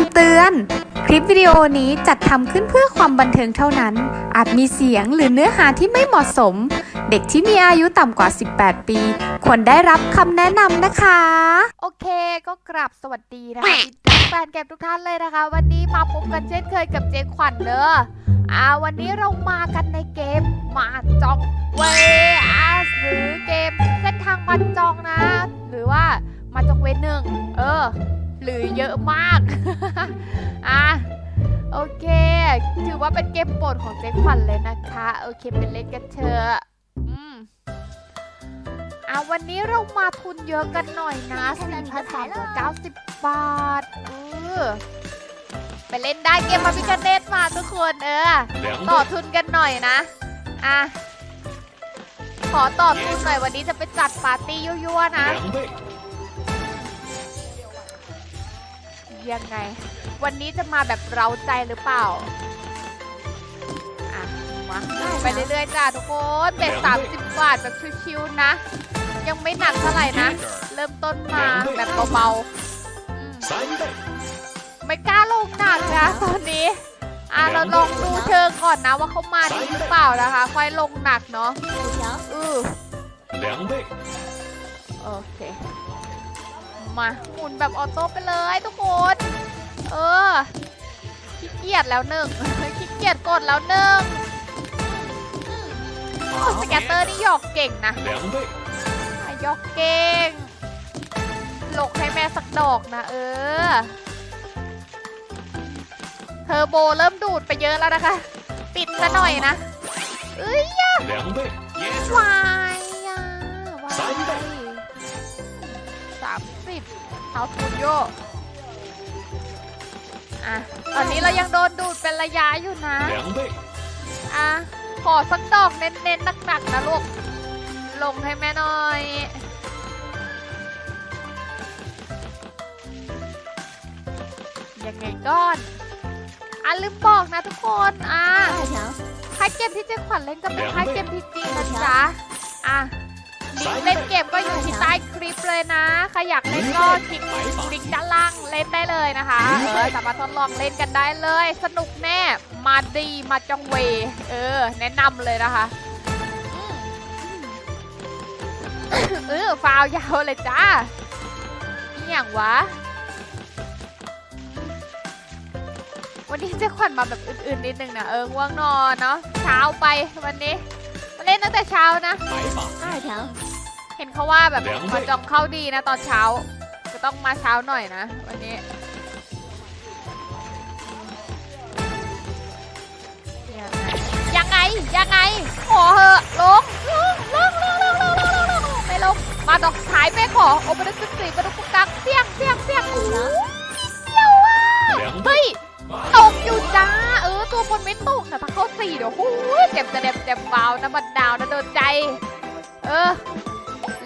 ำเตือน คลิปวิดีโอนี้จัดทำขึ้นเพื่อความบันเทิงเท่านั้น อาจมีเสียงหรือเนื้อหาที่ไม่เหมาะสม เด็กที่มีอายุต่ำกว่า 18 ปี ควรได้รับคำแนะนำนะคะ โอเคก็กราบสวัสดีนะคะแฟนเกมทุกท่านเลยนะคะ วันนี้มาพบกันเช่นเคยกับเจนขวัญเนอะอ่าวันนี้เรามากันในเกมมาจองเวอาหรือเกมเส้นทางมาจองนะ หรือว่ามาจองเวหนึ่งเออ หรือเยอะมาก อะโอเค ถือว่าเป็นเกมโปรดของเจนขวัญเลยนะคะ โอเคเป็นเล่นกันเถอะอืมอะวันนี้เรามาทุนเยอะกันหน่อยนะ4,390 บาทเออไปเล่นได้เกมมาพิกาเนตมาทุกคนเออ ต่อทุนกันหน่อยนะ อะ ขอต่อทุนหน่อยวันนี้จะไปจัดปาร์ตี้ยั่วๆนะ ยังไง วันนี้จะมาแบบเราใจหรือเปล่าไปเรื่อยๆจ้าทุกคนเบ็ด30 บาทแบบชิวๆนะ ยังไม่หนักเท่าไหร่นะ เริ่มต้นมาแบบเบาๆไม่กล้าลงหนักนะตอนนี้อะเราลองดูเชิงก่อนนะว่าเขามาดีหรือเปล่านะคะ ค่อยลงหนักเนาะอือโอเค มาหมุนแบบออโต้ไปเลยทุกคน เออขี้เกียจแล้วหนึ่งขี้เกียจกดแล้วหนึ่งสแกตเตอร์นี่หยอกเก่งนะหยอกเก่งหลกให้แม่สักดอกนะเออเทอร์โบเริ่มดูดไปเยอะแล้วนะคะ ปิดซะหน่อยนะ เอ้ยยะวายยะวาย สามสิบเท้าทุนโยอะตอนนี้เรายังโดนดูดเป็นระยะอยู่นะ两倍，อะ ขอสักดอกเน้นๆหนักๆนะลูก ลงให้แม่หน่อย ยังไงก้อน อะลืมบอกนะทุกคน อะค่ายเกมที่เจ๊ขวัญเล่นก็เป็นค่ายเกมที่จริงนะจ๊ะ อะ ลิงก์เล่นเกมก็อยู่ที่ใต้คลิปเลยนะ ใครอยากเล่นก็คลิกลิงก์ด้านล่างเล่นได้เลยนะคะเออสามารถทดลองเล่นกันได้เลย สนุกแน่ มาดีมาจองเว เออ แนะนำเลยนะคะอืมเออฟาวยาวเลยจ้าอหย่างวะ วันนี้เจ๊ขวัญมาแบบอื่นๆนิดนึงนะเออง่วงนอนเนาะเช้าไปวันนี้มาเล่นตั้งแต่เช้านะ白发，เห็นเขาว่าแบบเหลืองด้วยมาจองเข้าดีนะตอนเช้า จะต้องมาเช้าหน่อยนะ วันนี้ยังไงยังไงขอเหอะลงลงลงลงลงลงลงลงลงไม่ลงมาดอกขายไปขอโอเปอเรชั่นสี่มาดูกุกกักเปี้ยงเปี้ยงเปี้ยงโอ้โหเดียวอะ两เฮ้倍，ยตกอยู่จ้าเออตัวบนไม่ตกแต่ถ้าเข้าสี่เดี๋ยวโอ้ยเจ็บจะเด็บเจ็บเบานะบัดดาวนะโดนใจ เออ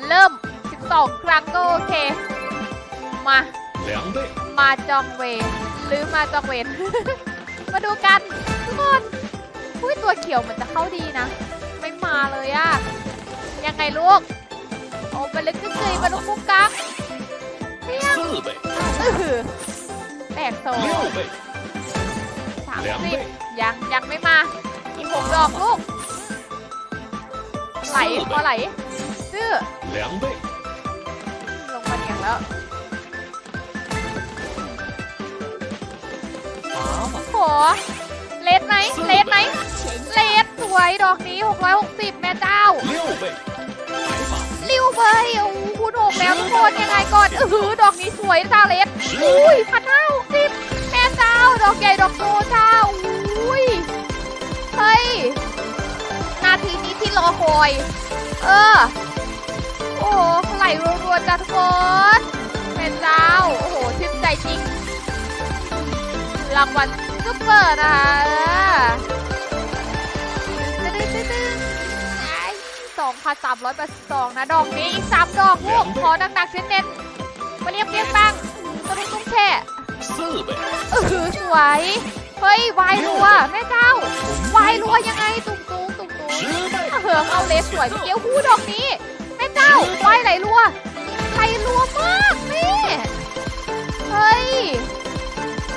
เริ่ม 12 ครั้งก็โอเค มา มาจองเวนหรือมาจองเวน มาดูกัน ทุกคนอุ้ยตัวเขียวมันจะเข้าดีนะ ไม่มาเลยอะยังไงลูก โอ้ไปลึกจุ๊กจีมาลูกมุกกักเที่ยงแตกโซ่สามสิบยังยังไม่มาอีกหกดอกลูกไหลพอไหล ซื้อ 两倍， ลงมาเนียงแล้ว 蛤蟆， โหเลดไหมเลดไหมเลดสวยดอกนี้ 660 แม่เจ้า 六倍，白发， ริวเบยโอ้โหคูณหกแล้วทุกคนยังไงก่อนเออดอกนี้สวยเจ้าเลด 十 อุ้ย 倍， พันห้าหกสิบแม่เจ้า ดอกใหญ่ดอกโตเจ้าอุ้ย เฮ้ย นาทีนี้ที่รอคอย เออ โอ้โหไหลรัวๆจ้าทุกคนเป็นเจ้าโอ้โหชื่นใจจริง รางวัลซุปเปอร์นะคะสองพันสามร้อยแปดสิบสองนะ ดอกนี้อีกสามดอกลูกขอหนักๆเน้นๆมาเรียบเรียบบ้างตะลุตุ้งแช่เออสวย เฮ้ยวายรัวแม่เจ้าวายรัวยังไงตุ้งตุ้งตุ้งตุ้งเออเอาเลสสวยเกี้ยวหูดอกนี้ เจ้าไฟไหลรัวไหลรัวมากนี่เฮ้ย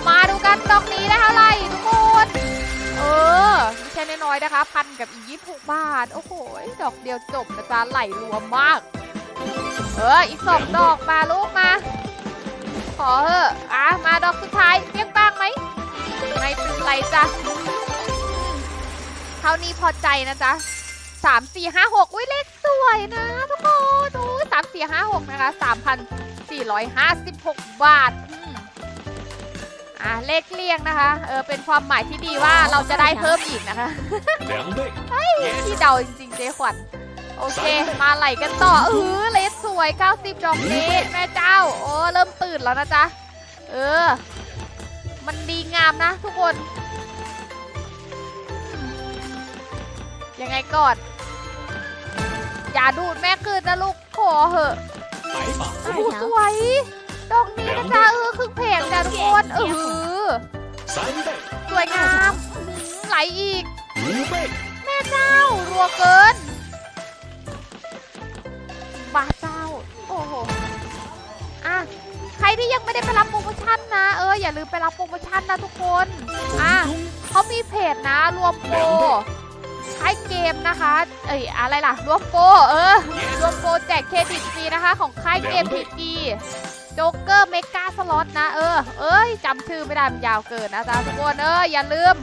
มาดูกันตรงนี้ได้เท่าไหร่ทุกคนเออไม่ใช่น้อยนะคะ พันกับอีกยี่สิบหกบาท โอ้โห ดอกเดียวจบนะจ๊ะไหลรัวมาก เออ อีกสองดอกมาลูกมา ขอเถอะอะ มาดอกสุดท้ายเรียกบ้างไหมไม่เป็นไรจ้ะเท่านี้พอใจนะจ๊ะสามสี่ห้าหกอุ้ยเลข วยนะทุกคนดูสามสี่ห้าหกนะคะสามพันสี่ร้อยห้าสิบหกบาทอืมอะเลขเลี่ยงนะคะ เออ เป็นความหมายที่ดีว่าเราจะได้เพิ่มอีกนะคะ两倍，ที่เดาจริงๆเจ๊ขวัญโอเค มาไหลกันต่อเออเลสสวย 90 ดอกนี้แม่เจ้า โอ้ เริ่มตื่นแล้วนะจ๊ะ เออ มันดีงามนะทุกคนอืมยังไงก่อน อย่าดูดแม่คืนนะลูกขอเหอะโอ้หสวย ตรงนี้นะจ๊ะเออคือเพลงจ้ะทุกคนเออสวยงามไหลอีก แม่เจ้ารัวเกินบาเจ้า โอ้โหอะใครที่ยังไม่ได้ไปรับโปรโมชั่นนะ เอออย่าลืมไปรับโปรโมชั่นนะทุกคน อะเขามีเพจนะรวมโปร ท้ายเกมนะคะ เอ้ยอะไรล่ะรวมโปรเออรวมโปรแจกเครดิตฟรีนะคะ ของค่ายเกมพีจีโจ๊กเกอร์เมกาสล็อตนะ เออ เอ้ยจำชื่อไม่ได้มันยาวเกินนะจ๊ะทุกคนเอออย่าลืม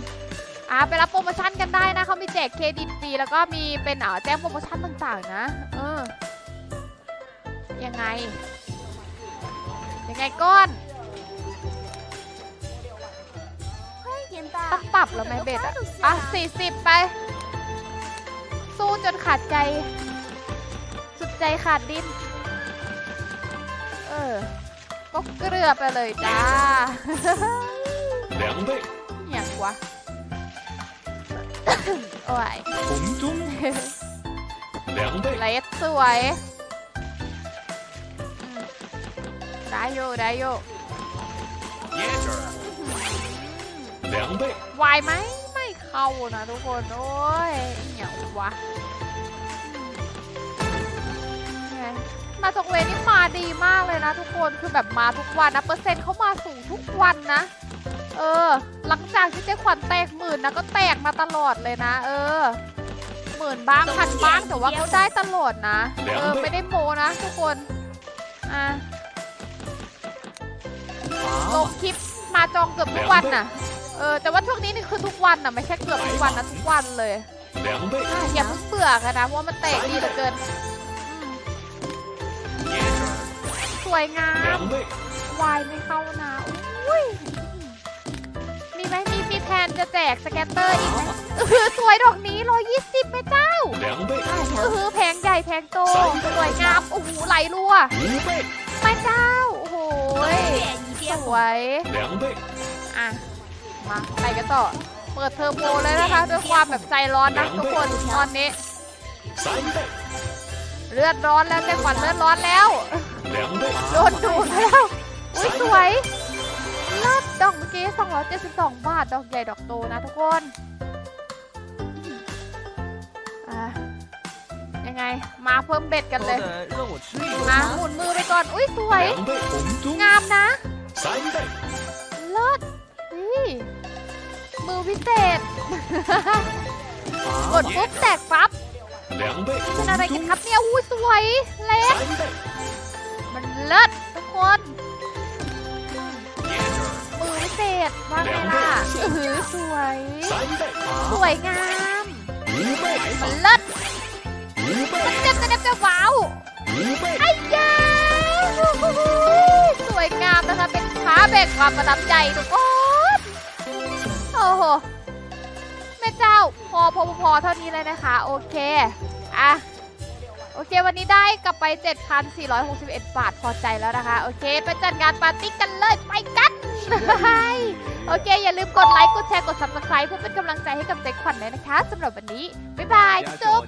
อ่าไปรับโปรโมชั่นกันได้นะเขามีแจกเครดิตฟรีแล้วก็มีเป็นเอ่อแจ้งโปรโมชั่นต่างๆนะ เออ ยังไง ยังไงก้อนต้องปรับแล้วไหมเบ็ดอะอะสี่สิบไป สู้จนขาดใจ สุดใจขาดดิ้น เออ ก็เกลือไปเลยจ้า 两倍， อย่างวะ โอ้ย 红中，两倍， เลสสวยอืมได้อยู่ได้อยู่ 椰汁儿，两倍， วายไหมไม่ เข้านะทุกคน โอ้ยอหย่างวะอืมไงมาจกเวนี่มาดีมากเลยนะทุกคน คือแบบมาทุกวันนะ เปอร์เซ็นต์เขามาสูงทุกวันนะ เออ หลังจากที่เจ๊ขวัญแตกหมื่นนะก็แตกมาตลอดเลยนะ เออ หมื่นบ้างพันบ้างแต่ว่าเขาได้ตลอดนะ เออไม่ได้โมนะทุกคน อะล砝งคลิปมาจองเกือบทุกวันน่ะเออ แต่ว่าช่วงนี้นี่คือทุกวันน่ะ ไม่ใช่เกือบทุกวันนะทุกวันเลย 马，两倍， อ่ะอย่าเพิ่งเบื่อกันนะ เพราะว่ามันเตะดีเหลือเกินอืม 椰汁儿， สวยงาม 两倍， วายไม่เข้านะอุ้ย มีไหมมีมีแพลนจะแจกสแกตเตอร์อีกไหมเออสวยดอกนี้ 120แม่เจ้า 两倍， เออแพงใหญ่แพงโต สวยงาม โอ้โหไหลรัว 五倍， แม่เจ้า โอ้โหสวย 两倍， อ่ะ มาไปกันต่อ เปิดเทอร์โบเลยนะคะด้วยความแบบใจร้อนนะทุกคนตอนนี้ เลือดร้อนแล้วแก้มขวัญเลือดร้อนแล้วโดนดูแล้ว อุ้ยสวยลาดดอกเมื่อกี้ 272 บาท ดอกใหญ่ดอกโตนะทุกคนยังไง มาเพิ่มเบ็ดกันเลย มาหมุนมือไปก่อน อุ้ยสวย งามนะ พิเศษ กดปุ๊บแตกปั๊บเป็นอะไรกันครับเนี่ยอู้สวยเล็มันเลิศทุกคนมือพิเศษว่าไงล่ะเอสวย สวยงามมันเลิศมันเจ็บจะเจ็บจะว้าวไอ้ยาสวยงามนะคะเป็นค้าแบกความประทับใจทุกคน โอ้โหแม่เจ้าพอพอพอเท่านี้เลยนะคะ โอเค อะ โอเค วันนี้ได้กลับไป 7,461 บาทพอใจแล้วนะคะ โอเค ไปจัดงานปาร์ตี้กันเลย ไปกันไปโอเค อย่าลืมกดไลค์ กดแชร์ กด subscribe เพื่อเป็นกำลังใจให้กับเจ๊ขวัญเลยนะคะสำหรับวันนี้ บ๊ายบาย จุ๊บ